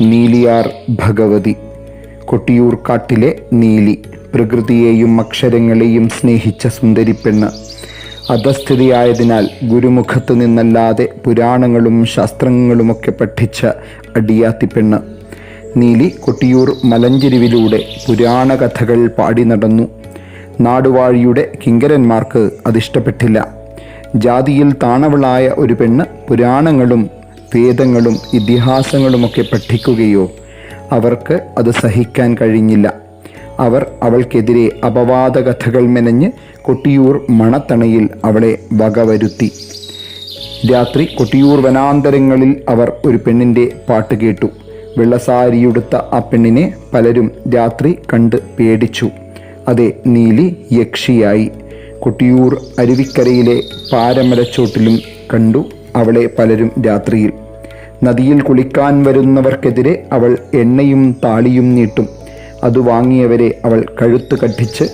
നീലിയാർ ഭഗവതി കൊട്ടിയൂർ കാട്ടിലെ നീലി പ്രകൃതിയെയും അക്ഷരങ്ങളെയും സ്നേഹിച്ച സുന്ദരി പെണ്ണ്. അധസ്ഥിതിയായതിനാൽ ഗുരുമുഖത്ത് നിന്നല്ലാതെ പുരാണങ്ങളും ശാസ്ത്രങ്ങളുമൊക്കെ പഠിച്ച അടിയാത്തി പെണ്ണ്. നീലി കൊട്ടിയൂർ മലഞ്ചെരുവിലൂടെ പുരാണ കഥകൾ പാടി നടന്നു. നാടുവാഴിയുടെ കിങ്കരന്മാർക്ക് അതിഷ്ടപ്പെട്ടില്ല. ജാതിയിൽ താണവളായ ഒരു പെണ്ണ് പുരാണങ്ങളും വേദങ്ങളും ഇതിഹാസങ്ങളുമൊക്കെ പഠിക്കുകയോ അവർക്ക് അത് സഹിക്കാൻ കഴിഞ്ഞില്ല. അവർ അവൾക്കെതിരെ അപവാദ കഥകൾ മെനഞ്ഞ് കൊട്ടിയൂർ മണത്തണയിൽ അവളെ വകവരുത്തി. രാത്രി കൊട്ടിയൂർ വനാന്തരങ്ങളിൽ അവർ ഒരു പെണ്ണിന്റെ പാട്ട് കേട്ടു. വെള്ളസാരിയുടുത്ത ആ പെണ്ണിനെ പലരും രാത്രി കണ്ട് പേടിച്ചു. അതെ നീലി യക്ഷിയായി. കൊട്ടിയൂർ അരുവിക്കരയിലെ പാരമരച്ചോട്ടിലും കണ്ടു അവളെ പലരും രാത്രിയിൽ. നദിയിൽ കുളിക്കാൻ വരുന്നവർക്കെതിരെ അവൾ എണ്ണയും താളിയും നീട്ടും. അത് വാങ്ങിയവരെ അവൾ കഴുത്ത് കട്ടിച്ച്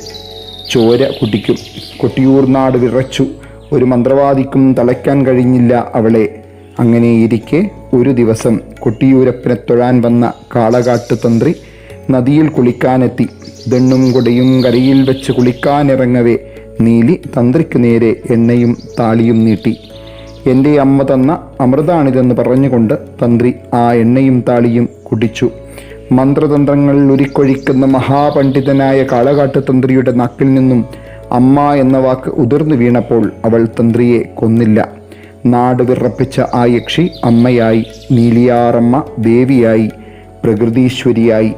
ചോര കുടിക്കും. കൊട്ടിയൂർ നാട് വിറച്ചു. ഒരു മന്ത്രവാദിക്കും തളയ്ക്കാൻ കഴിഞ്ഞില്ല അവളെ. അങ്ങനെയിരിക്കെ ഒരു ദിവസം കൊട്ടിയൂരപ്പനെ തൊഴാൻ വന്ന കാളകാട്ട് തന്ത്രി നദിയിൽ കുളിക്കാനെത്തി. ദണ്ണും കൊടയും കരയിൽ വെച്ച് കുളിക്കാനിറങ്ങവേ നീലി തന്ത്രിക്ക് നേരെ എണ്ണയും താളിയും നീട്ടി. എന്റെ അമ്മ തന്ന അമൃതാണിതെന്ന് പറഞ്ഞുകൊണ്ട് തന്ത്രി ആ എണ്ണയും താളിയും കുടിച്ചു. മന്ത്രതന്ത്രങ്ങളിൽ ഉരുക്കൊഴിക്കുന്ന മഹാപണ്ഡിതനായ കാളകാട്ട് തന്ത്രിയുടെ നാക്കിൽ നിന്നും അമ്മ എന്ന വാക്ക് ഉതിർന്നു വീണപ്പോൾ അവൾ തന്ത്രിയെ കൊന്നില്ല. നാട് വിറപ്പിച്ച ആ യക്ഷി അമ്മയായി നീലിയാറമ്മ ദേവിയായി പ്രകൃതീശ്വരിയായി.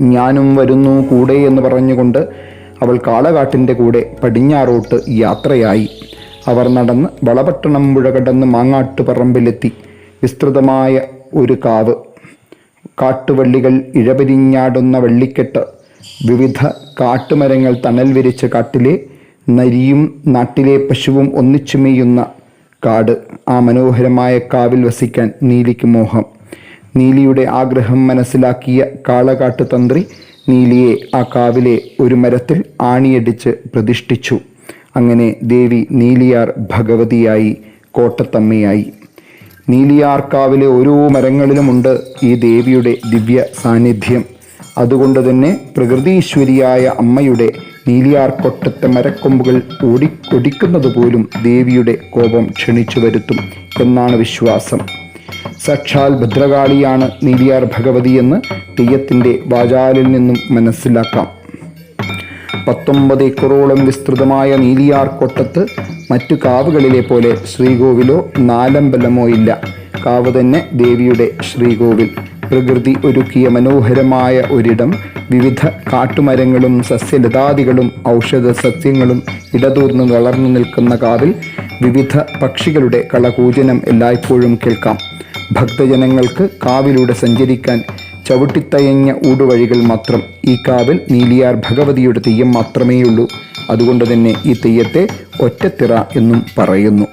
ഞാനും വരുന്നു കൂടെ എന്ന് പറഞ്ഞുകൊണ്ട് അവൾ കാളകാട്ടിന്റെ കൂടെ പടിഞ്ഞാറോട്ട് യാത്രയായി. അവർ നടന്ന് വളപട്ടണം പുഴ കടന്ന് മാങ്ങാട്ടുപറമ്പിലെത്തി. വിസ്തൃതമായ ഒരു കാവ്. കാട്ടുവള്ളികൾ ഇഴപരിഞ്ഞാടുന്ന വള്ളിക്കെട്ട്. വിവിധ കാട്ടുമരങ്ങൾ തണൽ വിരിച്ച കാട്ടിലെ നരിയും നാട്ടിലെ പശുവും ഒന്നിച്ചു മെയ്യുന്ന കാട്. ആ മനോഹരമായ കാവിൽ വസിക്കാൻ നീലിക്ക് മോഹം. നീലിയുടെ ആഗ്രഹം മനസ്സിലാക്കിയ കാളകാട്ട് തന്ത്രി നീലിയെ ആ കാവിലെ ഒരു മരത്തിൽ ആണിയടിച്ച് പ്രതിഷ്ഠിച്ചു. അങ്ങനെ ദേവി നീലിയാർ ഭഗവതിയായി കോട്ടത്തമ്മയായി. നീലിയാർക്കാവിലെ ഓരോ മരങ്ങളിലുമുണ്ട് ഈ ദേവിയുടെ ദിവ്യ സാന്നിധ്യം. അതുകൊണ്ട് തന്നെ പ്രകൃതീശ്വരിയായ അമ്മയുടെ നീലിയാർക്കൊട്ടത്തെ മരക്കൊമ്പുകൾ ഓടി ഒടിക്കുന്നത് പോലും ദേവിയുടെ കോപം ക്ഷണിച്ചു വരുത്തും എന്നാണ് വിശ്വാസം. സാക്ഷാൽ ഭദ്രകാളിയാണ് നീലിയാർ ഭഗവതിയെന്ന് തെയ്യത്തിന്റെ വാചാലിൽ നിന്നും മനസ്സിലാക്കാം. പത്തൊമ്പത് ഏക്കറോളം വിസ്തൃതമായ നീലിയാർ കൊട്ടത്ത് മറ്റു കാവുകളിലെ പോലെ ശ്രീകോവിലോ നാലമ്പലമോ ഇല്ല. കാവ് തന്നെ ദേവിയുടെ ശ്രീകോവിൽ. പ്രകൃതി ഒരുക്കിയ മനോഹരമായ ഒരിടം വിവിധ കാട്ടുമരങ്ങളും സസ്യലതാദികളും ഔഷധ സസ്യങ്ങളും ഇടതൂർന്ന് വളർന്നു നിൽക്കുന്ന കാവിൽ വിവിധ പക്ഷികളുടെ കളകൂജനം എല്ലായ്പ്പോഴും കേൾക്കാം. ഭക്തജനങ്ങൾക്ക് കാവിലൂടെ സഞ്ചരിക്കാൻ ചവിട്ടിത്തയഞ്ഞ ഊടുവഴികൾ മാത്രം ഈ കാവിൽ നീലിയാർ ഭഗവതിയുടെ തെയ്യം മാത്രമേയുള്ളൂ. അതുകൊണ്ട് തന്നെ ഈ തെയ്യത്തെ ഒറ്റത്തിറ എന്നും പറയുന്നു.